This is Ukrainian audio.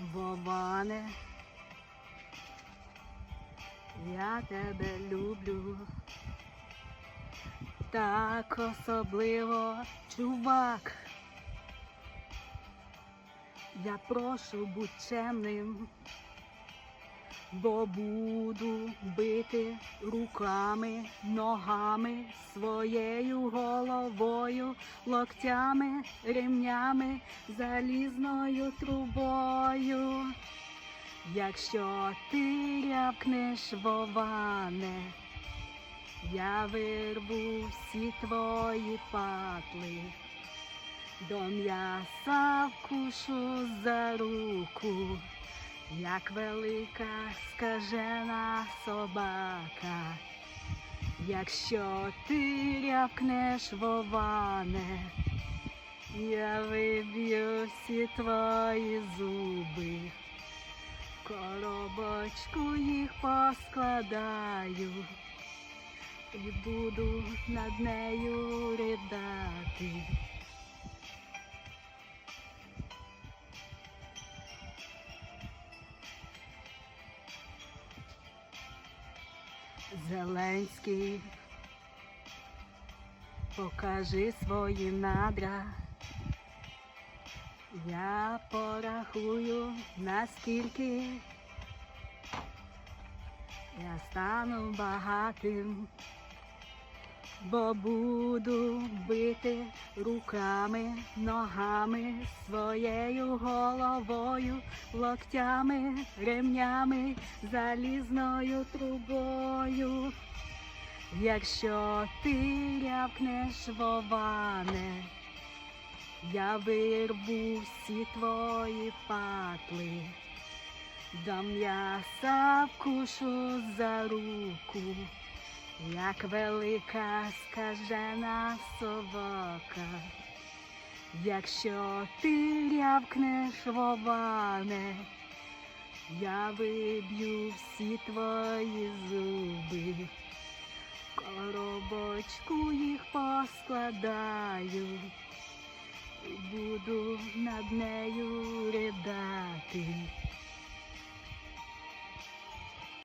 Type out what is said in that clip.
Воване, я тебе люблю. Так особливо, чувак. Я прошу будь чемним, бо буду бити руками, ногами, своєю головою, локтями, ремнями, залізною трубою. Якщо ти рявкнеш воване, я вирву всі твої патли, до м'яса вкушу за руку, як велика скажена собака. Якщо ти рявкнеш воване, я виб'ю всі твої зуби, коробочку їх поскладаю і буду над нею ридати. Зеленський, покажи свої надра. Я порахую, наскільки я стану багатим, бо буду бити руками, ногами, своєю головою, локтями, ремнями, залізною трубою. Якщо ти рявкнеш воване, я вирву всі твої патли, до м'яса вкушу за руку, як велика скажена собака. Якщо ти рявкнеш воване, я виб'ю всі твої зуби, коробочку їх поскладаю і буду над нею ридати.